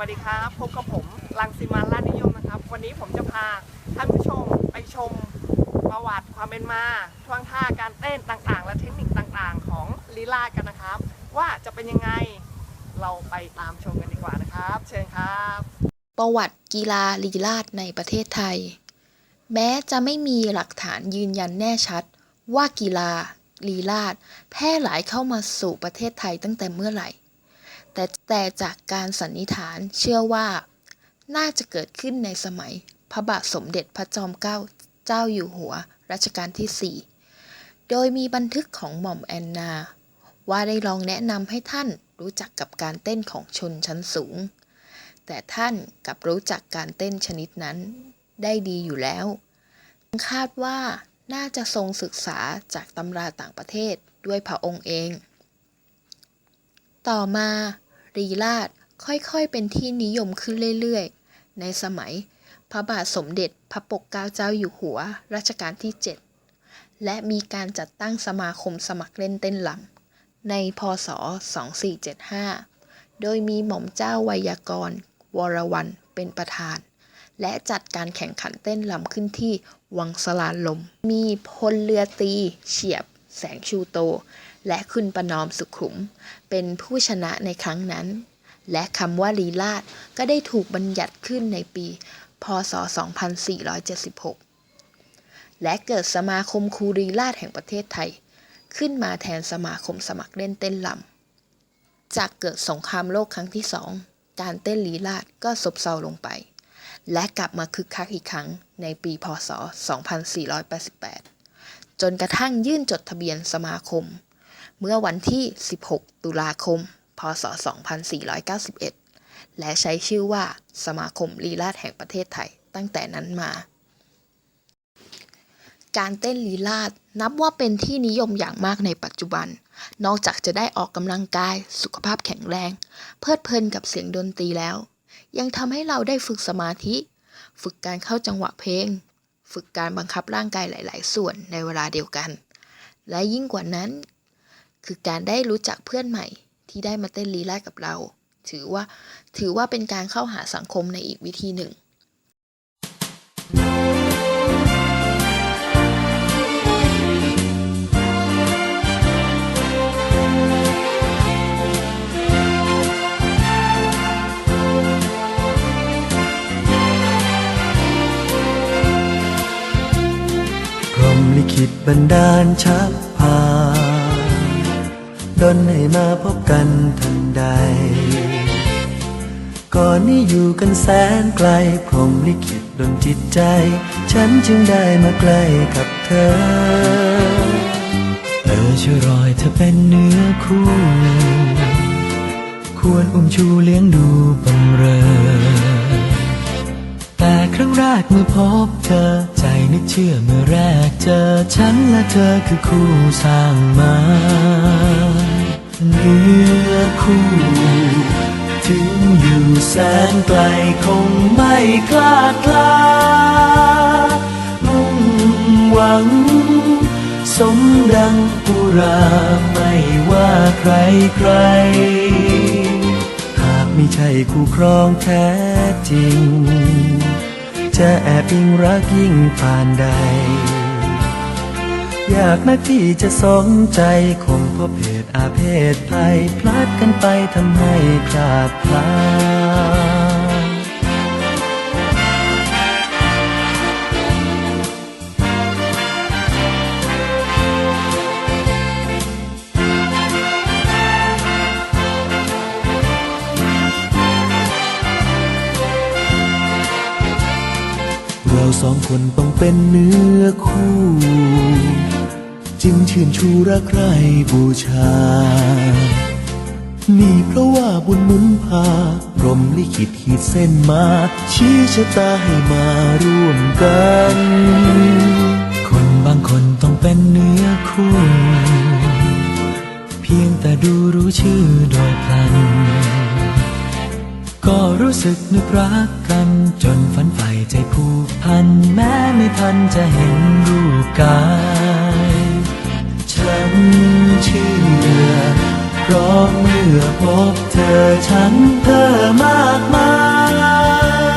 วัสดีครับพบกับผมลังสิมันลานิยมนะครับ วันนี้ผมจะพาท่านผู้ชมไปชมประวัติความเป็นมาท่วงท่าการเต้นต่างๆ และเทคนิคต่างๆ ของลีลากันนะครับ ว่าจะเป็นยังไงเราไปตามชมกันดีกว่านะครับ เชิญครับ ประวัติกีฬาลีลาศในประเทศไทย แม้จะไม่มีหลักฐานยืนยันแน่ชัด ว่ากีฬาลีลาศแพร่หลายเข้ามาสู่ประเทศไทยตั้งแต่เมื่อไหร่ แต่แต่จากการสันนิษฐานเชื่อว่า น่าจะเกิดขึ้นในสมัย พระบาทสมเด็จพระจอมเกล้าเจ้าอยู่หัวรัชกาลที่ 4 โดยมีบันทึกของหม่อมแอนนา ว่าได้ลองแนะนำให้ท่านรู้จักกับการเต้นของชนชั้นสูง แต่ท่านกับรู้จักการเต้นชนิดนั้นได้ดีอยู่แล้วคาดว่าน่าจะทรงศึกษาจากตำราต่างประเทศด้วยพระองค์เอง ต่อมา รีลาดค่อยๆ เป็นที่นิยมขึ้นเรื่อยๆ ในสมัย พระบาทสมเด็จพระปกเกล้าเจ้าอยู่หัวรัชกาลที่ 7 และมีการจัดตั้งสมาคมสมัครเล่นเต้นลำในพศ 2475 โดยมีหม่อมเจ้าไวยากรณ์วรวันเป็นประธาน และจัดการแข่งขันเต้นลำขึ้นที่วังสลานลม มีพลเรือตีเฉียบแสงชูโต และคุณประนอมสุขุม เป็นผู้ชนะในครั้งนั้น และคำว่าลีลาดก็ได้ถูกบัญญัติขึ้นในปี พศ 2476 และเกิดสมาคมครูลีลาดแห่งประเทศไทย ขึ้นมาแทนสมาคมสมัครเล่นเต้นลำ จากเกิดสงครามโลกครั้งที่สองการเต้นลีลาดก็ซบเซาลงไป และกลับมาคึกคักอีกครั้งในปี พศ 2488 จนกระทั่งยื่นจดทะเบียนสมาคม เมื่อวันที่ 16 ตุลาคม พศ 2491 และใช้ชื่อว่าสมาคมลีลาดแห่งประเทศไทยตั้งแต่นั้นมา การเต้นลีลาดนับว่าเป็นที่นิยมอย่างมากในปัจจุบัน นอกจากจะได้ออกกำลังกายสุขภาพแข็งแรง เพลิดเพลินกับเสียงดนตรีแล้ว ยังทำให้เราได้ฝึกสมาธิ ฝึกการเข้าจังหวะเพลง ฝึกการบังคับร่างกายหลาย ๆ ส่วนในเวลาเดียวกัน และยิ่งกว่านั้น คือการได้รู้จักเพื่อนใหม่ที่ได้มาเต้นลีลากับเรา ถือว่าถือว่าเป็นการเข้าหาสังคมในอีกวิธีหนึ่งลิขิตบันดาลชัก นให้มาพบกันทันใด ก่อนนี้อยู่กันแสนไกลพรหมลิขิตดนจิตใจ ฉันจึงได้มาใกล้กับเธอเออช่วยรอยเธอเป็นเนื้อคู่ ควรอุ้มชูเลี้ยงดูบำเรอ แต่ครั้งแรกเมื่อพบเธอ ใจนึกเชื่อเมื่อแรกเจอฉันและเธอคือคู่สร้างมาเนื้อคู่ ถึงอยู่แสนไกลคงไม่คลาดคลามุ่งหวัง สมดังปุราไม่ว่าใครใคร หากไม่ใช่คู่ครองแท้จริง จะแอบยิ่งรักยิ่งผ่านใด อยากนักที่จะสมใจคงพราะเพศอาเพศภัยพลาดกันไปทำให้คลาดพลาด องคนต้องเป็นเนื้อคู่ จึงชื่นชูรักใครบูชา นี่เพราะว่าบุญหนุนพาพรมลิขิตขีดเส้นมา ชี้ชะตาให้มาร่วมกัน คนบางคนต้องเป็นเนื้อคู่ เพียงแต่ดูรู้ชื่อโดยพลัน ก็รู้สึกนึกรักกัน จนฝันใฝ่ใจผูกพัน แม้ไม่ทันจะเห็นรูปกาย ฉันเชื่อเพราะเมื่อพบเธอฉันเพ้อมากมา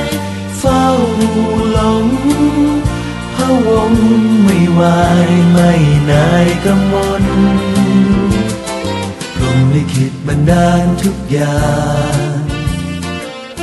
ย เฝ้าหลงพะวงไม่วาหรือไม่นายกำมลพรมลิขิตบันดาลทุกอย่าง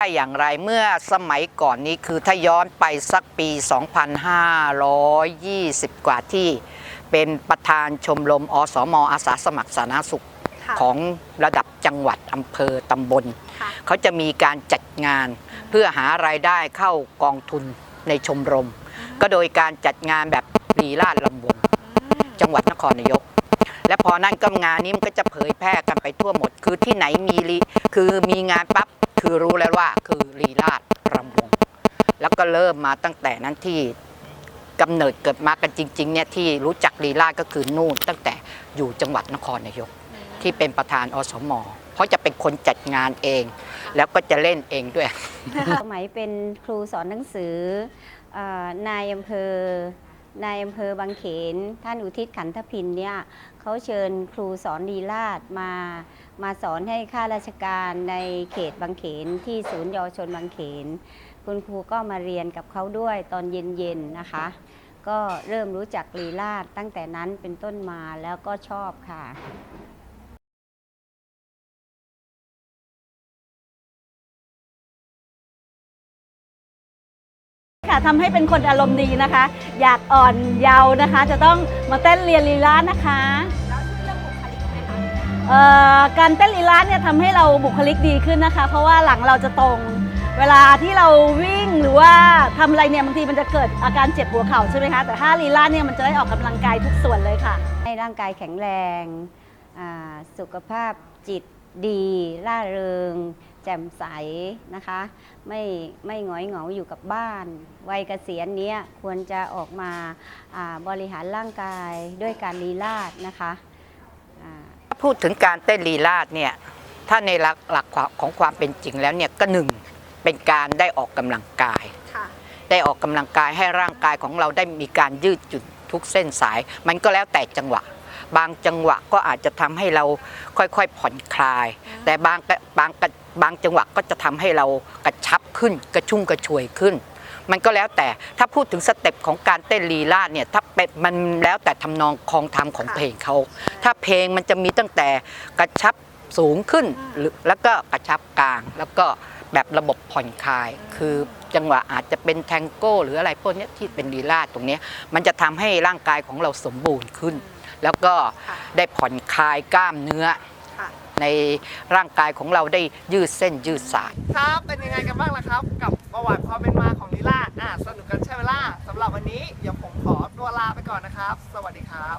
ได้อย่างไรเมื่อสมัยก่อนนี้คือถ้าย้อนไปสักปี 2520 กว่าที่เป็นประธานชมรมอสมอาสาสมัครสาธารณสุขค่ะของระดับจังหวัดอำเภอตำบลค่ะเขาจะมีการจัดงานเพื่อหารายได้เข้ากองทุนในชมรม ก็โดยการจัดงานแบบลีลาดลำวงจังหวัดนครนายกและพอนั่นก็งานนี้มันก็จะเผยแพร่กันไปทั่วหมด คือที่ไหนมีลีคือมีงานปั๊บ คือรู้แล้วว่าคือลีลาดรำวงแล้วก็เริ่มมาตั้งแต่นั้นที่กำเนิดเกิดมากันจริงๆเนี่ยที่รู้จักลีลาดก็คือนู่น ตั้งแต่อยู่จังหวัดนครนายก ที่เป็นประธานอสมเพราะจะเป็นคนจัดงานเอง แล้วก็จะเล่นเองด้วย สมัยเป็นครูสอนหนังสือเออนายอำเภอ นายอำเภอบางเขน ท่านอุทิศขันธพินเนี่ยเขาเชิญครูสอนดีลาดมา มาสอนให้ข้าราชการในเขตบางเขนที่ศูนย์เยาวชนบางเขน คุณครูก็มาเรียนกับเขาด้วยตอนเย็นๆนะคะ ก็เริ่มรู้จักลีลาดตั้งแต่นั้นเป็นต้นมาแล้วก็ชอบค่ะ ค่ะทำให้เป็นคนอารมณ์ดีนะคะ อยากอ่อนเยาว์นะคะ จะต้องมาเต้นเรียนลีลานะคะเอ่อการเต้นลีลาเนี่ยทำให้เราบุคลิกดีขึ้นนะคะ เพราะว่าหลังเราจะตรง เวลาที่เราวิ่งหรือว่าทำอะไรเนี่ยบางทีมันจะเกิดอาการเจ็บหัวเข่าใช่ไหมคะแต่ถ้าลีลาเนี่ยมันจะได้ออกกำลังกายทุกส่วนเลยค่ะ ให้ร่างกายแข็งแรง อ่าสุขภาพจิตดี ร่าเริง จ่มใสนะคะ ไม่ไม่หงอยเหงาอยู่กับบ้าน วัยเกษียณเนี้ยควรจะออกมาอ่าบริหารร่างกายด้วยการลีลาดนะคะอ่าพูดถึงการเต้นลีลาดเนี่ยถ้าในหลักหลักของความเป็นจริงแล้วเนี่ยก็หนึ่งเป็นการได้ออกกำลังกายค่ะได้ออกกำลังกายให้ร่างกายของเราได้มีการยืดหยุ่นทุกเส้นสาย มันก็แล้วแต่จังหวะ บางจังหวะก็อาจจะทำให้เราค่อยๆผ่อนคลาย แต่บางกะบางกะบางจังหวะก็จะทำให้เรากระชับขึ้นกระชุ่มกระชวยขึ้น มันก็แล้วแต่ถ้าพูดถึงสเต็ปของการเต้นลีลาดเนี่ยถ้าเป็นมันแล้วแต่ทำนองคองธรรมของค่ะเพลงเขาถ้าเพลงมันจะมีตั้งแต่กระชับสูงขึ้นหรือแล้วก็กระชับกลางแล้วก็แบบระบบผ่อนคลาย คือจังหวะอาจจะเป็นแทงโก้ หรืออะไรพวกเนี้ยที่เป็นลีลาดตรงเนี้ยมันจะทำให้ร่างกายของเราสมบูรณ์ขึ้น แล้วก็ค่ะได้ผ่อนคลายกล้ามเนื้อค่ะในร่างกายของเราได้ยืดเส้นยืดสาย ครับเป็นยังไงกันบ้างล่ะครับ กับประวัติความเป็นมาของลีลาดอะสนุกกันใช่ไหมล่ะสำหรับวันนี้เดี๋ยวผมขอตัวลาไปก่อนนะครับ สวัสดีครับ